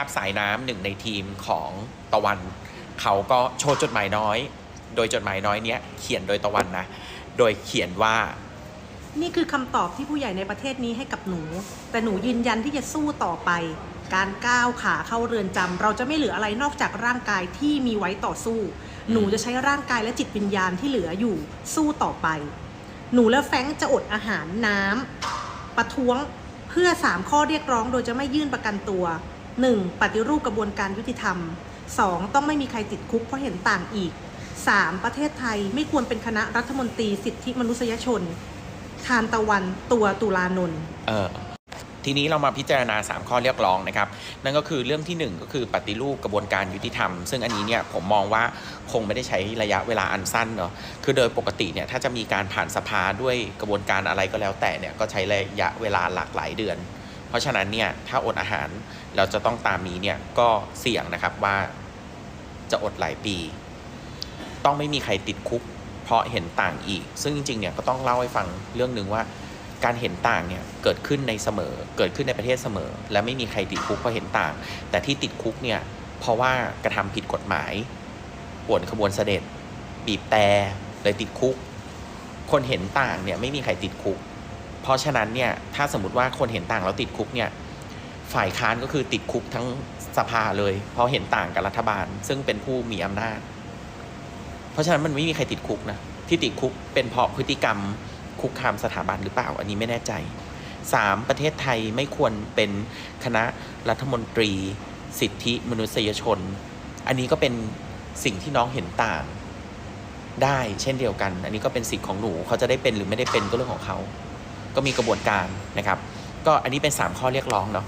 ครับสายน้ำหนึ่งในทีมของตะวัน เขาก็โชว์จดหมายน้อย โดยจดหมายน้อยเนี้ยเขียนโดยตะวันนะ โดยเขียนว่า นี่คือคำตอบที่ผู้ใหญ่ในประเทศนี้ให้กับหนู แต่หนูยืนยันที่จะสู้ต่อไป การก้าวขาเข้าเรือนจำเราจะไม่เหลืออะไรนอกจากร่างกายที่มีไว้ต่อสู้ หนูจะใช้ร่างกายและจิตวิญญาณที่เหลืออยู่สู้ต่อไป หนูและแฟงจะอดอาหารน้ำประท้วงเพื่อ 3 ข้อเรียกร้องโดยจะไม่ยื่นประกันตัว 1. ปฏิรูปกระบวนการยุติธรรม 2. ต้องไม่มีใครติดคุกเพราะเห็นต่างอีก 3. ประเทศไทยไม่ควรเป็นคณะรัฐมนตรีสิทธิมนุษยชน ทานตะวันตัวตุลานนท์เออทีนี้เรามาพิจารณา 3 ข้อเรียกร้องนะครับ นั่นก็คือเรื่องที่ 1 ก็คือปฏิรูปกระบวนการยุติธรรม ซึ่งอันนี้เนี่ยผมมองว่าคงไม่ได้ใช้ระยะเวลาอันสั้นเนาะคือโดยปกติเนี่ยถ้าจะมีการผ่านสภาด้วยกระบวนการอะไรก็แล้วแต่เนี่ยก็ใช้ระยะเวลาหลากหลายเดือน ราะฉะนั้นเนี่ยถ้าอดอาหารเราจะต้องตามนี้เนี่ยก็เสี่ยงนะครับว่าจะอดหลายปี ต้องไม่มีใครติดคุก เพราะเห็นต่างอีก ซึ่งจริงๆเนี่ยก็ต้องเล่าให้ฟังเรื่องหนึ่งว่าการเห็นต่างเนี่ยเกิดขึ้นในเสมอ เกิดขึ้นในประเทศเสมอ และไม่มีใครติดคุกเพราะเห็นต่าง แต่ที่ติดคุกเนี่ยเพราะว่ากระทำผิดกฎหมายป่วนขบวนเสด็จ บีบแต่เลยติดคุก คนเห็นต่างเนี่ยไม่มีใครติดคุก เพราะฉะนั้นเนี่ยถ้าสมมติว่าคนเห็นต่างแล้วติดคุกเนี่ยฝ่ายค้านก็คือติดคุกทั้งสภาเลย เพราะเห็นต่างกับรัฐบาล ซึ่งเป็นผู้มีอำนาจ เพราะฉะนั้นมันไม่มีใครติดคุกนะที่ติดคุกเป็นเพราะพฤติกรรมคุกคามสถาบันหรือเปล่า อันนี้ไม่แน่ใจ 3. ประเทศไทยไม่ควรเป็นคณะรัฐมนตรี สิทธิมนุษยชน อันนี้ก็เป็นสิ่งที่น้องเห็นต่างได้เช่นเดียวกัน อันนี้ก็เป็นสิทธิ์ของหนูเขาจะได้เป็นหรือไม่ได้เป็นก็เรื่องของเขา ก็มีกระบวนการนะครับ ก็อันนี้เป็น 3 ข้อเรียกร้องเนาะ